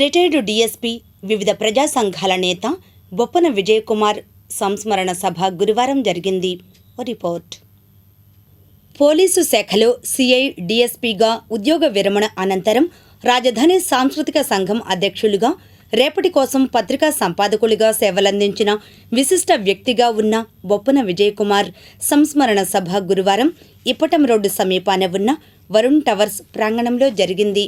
Retired DSP వివిధ ప్రజా సంఘాల నేత బొప్పన విజయకుమార్ సంస్మరణ సభ గురువారం జరిగింది. రిపోర్ట్. పోలీసు శాఖలో సిఐ డీఎస్పీగా ఉద్యోగ విరమణ అనంతరం రాజధాని సాంస్కృతిక సంఘం అధ్యక్షులుగా రేపటి కోసం పత్రికా సంపాదకులుగా సేవలందించిన విశిష్ట వ్యక్తిగా ఉన్న బొప్పన విజయకుమార్ సంస్మరణ సభ గురువారం ఇప్పటం రోడ్డు సమీపాన ఉన్న వరుణ్ టవర్స్ ప్రాంగణంలో జరిగింది.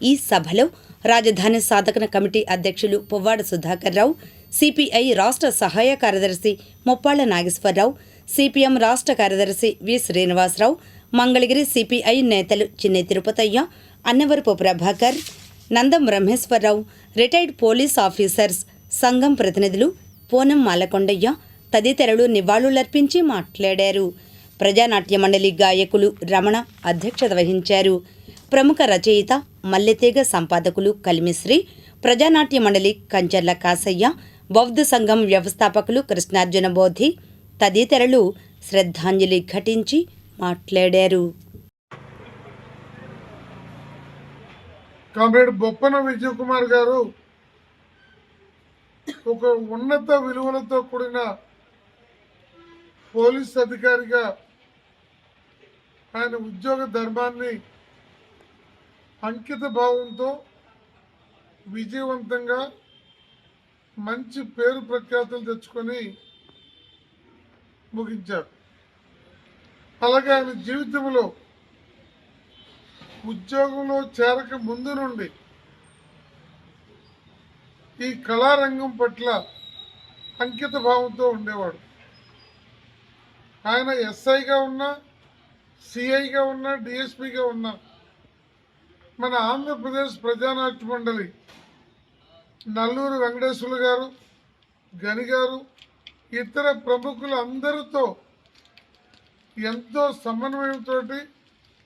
ఈ సభలో రాజధాని సాధకన కమిటీ అధ్యక్షులు పువ్వాడ సుధాకర్ రావు సిపిఐ రాష్ట్ర సహాయ కార్యదర్శి ముప్పాళ్ళ నాగేశ్వరరావు సిపిఎం రాష్ట్ర కార్యదర్శి వి శ్రీనివాసరావు మంగళగిరి సిపిఐ నేతలు Chinni Tirupatayya Annavarapu Prabhakar Nandam Brahmeswararao retired police officers సంఘం ప్రతినిధులు పూనం మాలకొండయ్య తదితరులు నివాళులర్పించి మాట్లాడారు. ప్రజానాట్య మండలి గాయకులు రమణ అధ్యక్షత వహించారు. ప్రముఖ రచయిత మల్లెతీగ సంపాదకులు కలిమిశ్రీ ప్రజానాట్య మండలి కంచర్ల కాసయ్య బౌద్ధ సంఘం వ్యవస్థాపకులు కృష్ణార్జున బోధి తదితరులు శ్రద్ధాంజలి ఘటించి మాట్లాడారు. కామ్రేడ్ బొప్పన విజయ్ కుమార్ గారు ఒక ఉన్నత విలువలతో కూడిన పోలీస్ అధికారిగా ఆయన ఉద్యోగ ధర్మాన్ని అంకిత భావంతో విజయవంతంగా మంచి పేరు ప్రఖ్యాతులు తెచ్చుకొని ముగించారు. అలాగే ఆయన జీవితంలో ఉద్యోగంలో చేరక ముందు నుండి ఈ కళారంగం పట్ల అంకిత భావంతో ఉండేవాడు. ఆయన ఎస్ఐగా ఉన్నా సిఐగా ఉన్నా డిఎస్పిగా ఉన్నా మన ఆంధ్రప్రదేశ్ ప్రజానాట్య మండలి నల్లూరు వెంకటేశ్వర్లు గారు గని గారు ఇతర ప్రముఖులు అందరితో ఎంతో సమన్వయంతో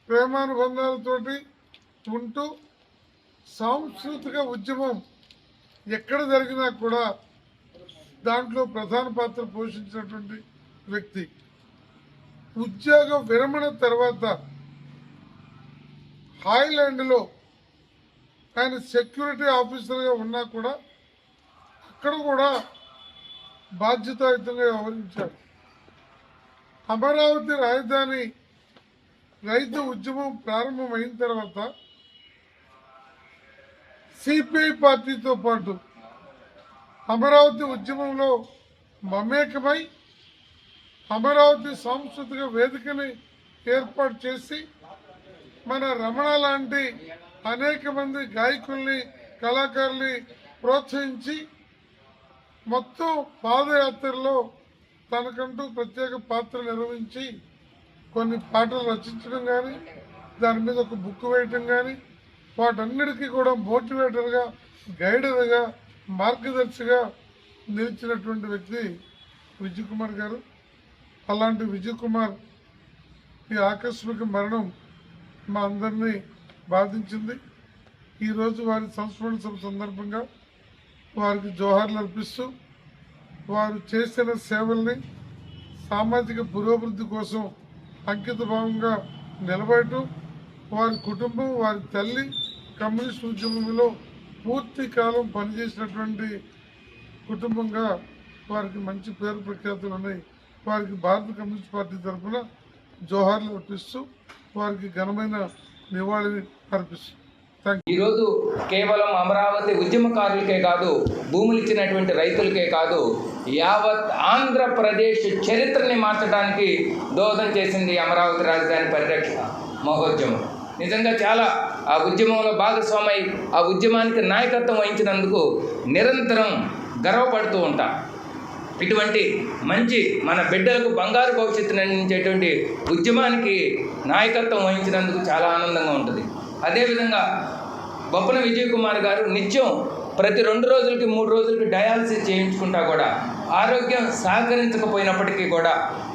ప్రేమానుబంధాలతోటి ఉంటూ సాంస్కృతిక ఉద్యమం ఎక్కడ జరిగినా కూడా దాంట్లో ప్రధాన పాత్ర పోషించినటువంటి వ్యక్తి. ఉద్యోగ విరమణ తర్వాత హాయ్లాండ్లో ఆయన సెక్యూరిటీ ఆఫీసర్గా ఉన్నా కూడా అక్కడ కూడా బాధ్యతాయుతంగా వ్యవహరించారు అమరావతి రాజధాని రైతు ఉద్యమం ప్రారంభమైన తర్వాత సిపిఐ పార్టీతో పాటు అమరావతి ఉద్యమంలో మమేకమై అమరావతి సాంస్కృతిక వేదికని ఏర్పాటు చేసి మన రమణ లాంటి అనేక మంది గాయకుల్ని కళాకారుల్ని ప్రోత్సహించి మొత్తం పాదయాత్రలో తనకంటూ ప్రత్యేక పాత్ర నిర్వహించి కొన్ని పాటలు రచించడం కానీ దాని మీద ఒక బుక్ వేయటం కానీ వాటన్నిటికీ కూడా మోటివేటర్గా గైడర్గా మార్గదర్శిగా నిలిచినటువంటి వ్యక్తి విజయ్ కుమార్ గారు. అలాంటి విజయ్ కుమార్ ఈ ఆకస్మిక మరణం మా అందరినీ బాధించింది. ఈరోజు వారి సంస్మరణ సభ సందర్భంగా వారికి జోహార్లు అర్పిస్తూ వారు చేసిన సేవల్ని సామాజిక పురోభివృద్ధి కోసం అంకితభావంగా నిలబడటం వారి కుటుంబం వారి తల్లి కమ్యూనిస్ట్ ఉద్యమంలో పూర్తి కాలం పనిచేసినటువంటి కుటుంబంగా వారికి మంచి పేరు ప్రఖ్యాతులు ఉన్నాయి. వారికి భారత కమ్యూనిస్ట్ పార్టీ తరఫున జోహార్లు అర్పిస్తూ వారికి ఘనమైన నివాళిని అర్పిస్తుంది ఈరోజు కేవలం అమరావతి ఉద్యమకారులకే కాదు భూములు ఇచ్చినటువంటి రైతులకే కాదు యావత్ ఆంధ్రప్రదేశ్ చరిత్రని మార్చడానికి దోహదం చేసింది అమరావతి రాజధాని పరిరక్షణ మహోద్యమం. నిజంగా చాలా ఆ ఉద్యమంలో భాగస్వామై ఆ ఉద్యమానికి నాయకత్వం వహించినందుకు నిరంతరం గర్వపడుతూ ఉంటాం. ఇటువంటి మంచి మన బిడ్డలకు బంగారు భవిష్యత్తును అందించేటువంటి ఉద్యమానికి నాయకత్వం వహించినందుకు చాలా ఆనందంగా ఉంటుంది. అదేవిధంగా బొప్పన విజయ్ కుమార్ గారు నిత్యం ప్రతి రెండు రోజులకి మూడు రోజులకి డయాలసిస్ చేయించుకుంటా కూడా ఆరోగ్యం సహకరించకపోయినప్పటికీ కూడా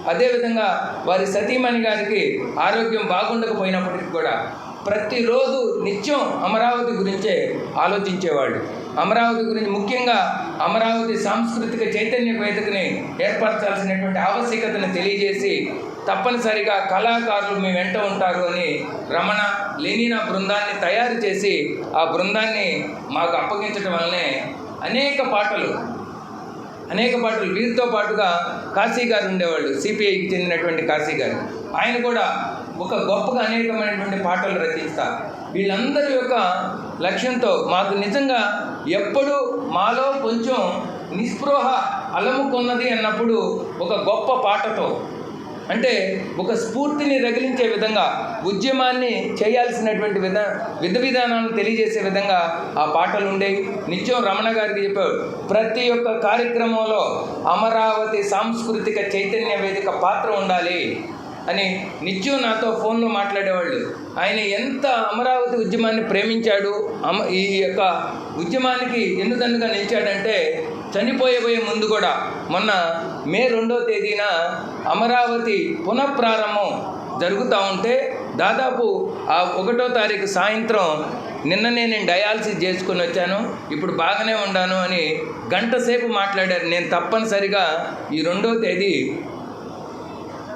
అదేవిధంగా వారి సతీమణి గారికి ఆరోగ్యం బాగుండకపోయినప్పటికీ కూడా ప్రతిరోజు నిత్యం అమరావతి గురించే ఆలోచించేవాళ్ళు. అమరావతి గురించి ముఖ్యంగా అమరావతి సాంస్కృతిక చైతన్య వేదికని ఏర్పరచాల్సినటువంటి ఆవశ్యకతను తెలియజేసి తప్పనిసరిగా కళాకారులు మీ వెంట ఉంటారు అని రమణ లెనినా బృందాన్ని తయారు చేసి ఆ బృందాన్ని మాకు అప్పగించడం వల్లనే అనేక పాటలు అనేక పాటలు. వీరితో పాటుగా కాశీ గారు ఉండేవాళ్ళు సిపిఐకి చెందినటువంటి కాశీ గారు. ఆయన కూడా ఒక గొప్పగా అనేకమైనటువంటి పాటలు రచిస్తారు వీళ్ళందరి యొక్క లక్ష్యంతో మాకు నిజంగా ఎప్పుడు మాలో కొంచెం నిస్పృహ అలముకున్నది అన్నప్పుడు ఒక గొప్ప పాటతో అంటే ఒక స్ఫూర్తిని రగిలించే విధంగా ఉద్యమాన్ని చేయాల్సినటువంటి విధ విధ విధానాలను తెలియజేసే విధంగా ఆ పాటలు ఉండేవి. నిత్యం రమణ గారికి చెప్పాడు ప్రతి ఒక్క కార్యక్రమంలో అమరావతి సాంస్కృతిక చైతన్య వేదిక పాత్ర ఉండాలి. అని నిత్యం నాతో ఫోన్లో మాట్లాడేవాళ్ళు. ఆయన ఎంత అమరావతి ఉద్యమాన్ని ప్రేమించాడు అమ ఈ యొక్క ఉద్యమానికి ఎన్నుదన్నుగా నిలిచాడంటే చనిపోయబోయే ముందు కూడా. మొన్న మే రెండో తేదీన అమరావతి పునఃప్రారంభం జరుగుతూ ఉంటే దాదాపు ఆ ఒకటో తారీఖు సాయంత్రం నిన్ననే నేను డయాలసిస్ చేసుకొని వచ్చాను. ఇప్పుడు బాగానే ఉన్నాను అని గంట సేపు మాట్లాడారు. నేను తప్పనిసరిగా ఈ రెండో తేదీ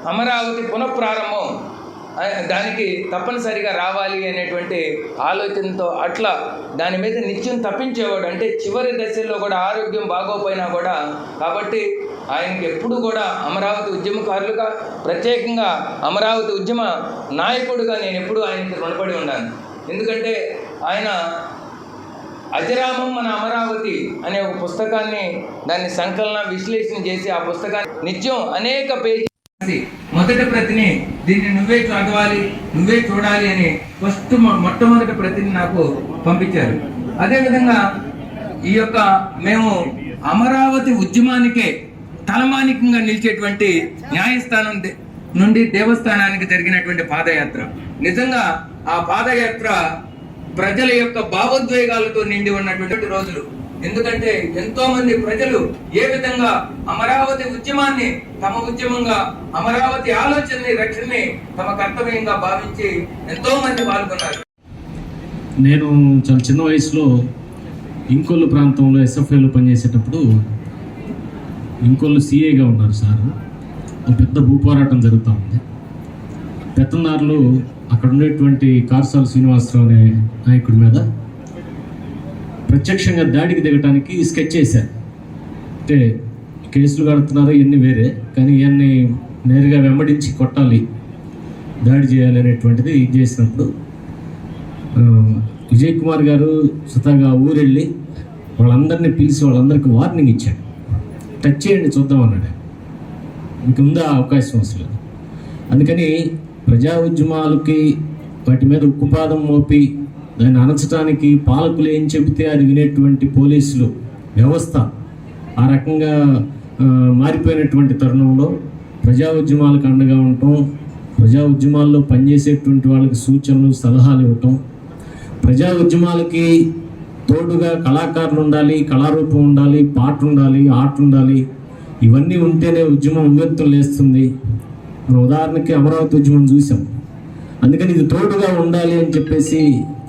అమరావతి పునఃప్రారంభం. దానికి తప్పనిసరిగా రావాలి అనేటువంటి ఆలోచనతో అట్లా దాని మీద నిత్యం తప్పించేవాడు. అంటే చివరి దశల్లో కూడా ఆరోగ్యం బాగోపోయినా కూడా కాబట్టి ఆయనకి ఎప్పుడు కూడా అమరావతి ఉద్యమకారులుగా ప్రత్యేకంగా అమరావతి ఉద్యమ నాయకుడుగా నేను ఎప్పుడూ ఆయనకి రుణపడి ఉన్నాను. ఎందుకంటే ఆయన అజరామం మన అమరావతి అనే ఒక పుస్తకాన్ని దాన్ని సంకలన విశ్లేషణ చేసి ఆ పుస్తకాన్ని నిత్యం అనేక పేజీ మొదటి ప్రతిని దీన్ని నువ్వే చదవాలి నువ్వే చూడాలి అని ఫస్ట్ మొట్టమొదటి ప్రతిని నాకు పంపించారు. అదేవిధంగా ఈ యొక్క మేము అమరావతి ఉద్యమానికే తలమానికంగా నిలిచేటువంటి న్యాయస్థానం నుండి దేవస్థానానికి జరిగినటువంటి పాదయాత్ర. నిజంగా ఆ పాదయాత్ర ప్రజల యొక్క భావోద్వేగాలతో నిండి ఉన్నటువంటి రోజులు. ఎందుకంటే ఎంతో మంది ప్రజలు ఏ విధంగా అమరావతి ఉద్యమాన్ని తమ ఉద్యమంగా అమరావతి ఆలోచనని రక్షణని తమ కర్తవ్యంగా భావించి ఎంతో మంది పాల్గొన్నారు. నేను చాలా చిన్న వయసులో ఇంకొల్లు ప్రాంతంలో ఎస్ఎఫ్ఐలో పనిచేసేటప్పుడు ఇంకొల్లు సిఏగా ఉన్నారు సార్. ఒక పెద్ద భూపోరాటం జరుగుతూ ఉంది. పెత్తనారులు అక్కడ ఉండేటువంటి కార్సాల శ్రీనివాసరావు అనే నాయకుడి మీద ప్రత్యక్షంగా దాడికి దిగటానికి స్కెచ్ చేశారు అంటే కేసులు కడుతున్నారు ఇవన్నీ వేరే కానీ ఇవన్నీ నేరుగా వెంబడించి కొట్టాలి దాడి చేయాలి అనేటువంటిది ఇది చేసినప్పుడు విజయ్ కుమార్ గారు సుతాగా ఊరెళ్ళి వాళ్ళందరినీ పిలిచి వాళ్ళందరికీ వార్నింగ్ ఇచ్చాడు. టచ్ చేయండి చూద్దాం అన్నాడు. ఇంక ఉందా అవకాశం అసలు అందుకని ప్రజా ఉద్యమాలకి వాటి మీద ఉక్కుపాదం మోపి ఆయన అరచడానికి పాలకులు ఏం చెబితే అది వినేటువంటి పోలీసులు వ్యవస్థ ఆ రకంగా మారిపోయినటువంటి తరుణంలో ప్రజా ఉద్యమాలకు అండగా ఉండటం ప్రజా ఉద్యమాల్లో పనిచేసేటువంటి వాళ్ళకి సూచనలు సలహాలు ఇవ్వటం ప్రజా ఉద్యమాలకి తోడుగా కళాకారులు ఉండాలి కళారూపం ఉండాలి పాట ఉండాలి ఆట ఉండాలి ఇవన్నీ ఉంటేనే ఉద్యమం ఉమ్మెత్తులు లేస్తుంది. మనం ఉదాహరణకి అమరావతి ఉద్యమం చూసాం. అందుకని ఇది తోడుగా ఉండాలి అని చెప్పేసి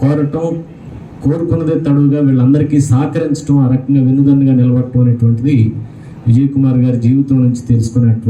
కోరటం కోరుకున్నదే తడువుగా వీళ్ళందరికీ సహకరించడం ఆ రకంగా వెన్నుదన్నుగా నిలబడటం అనేటువంటిది విజయ్ కుమార్ గారి జీవితం నుంచి తెలుసుకున్నటువంటి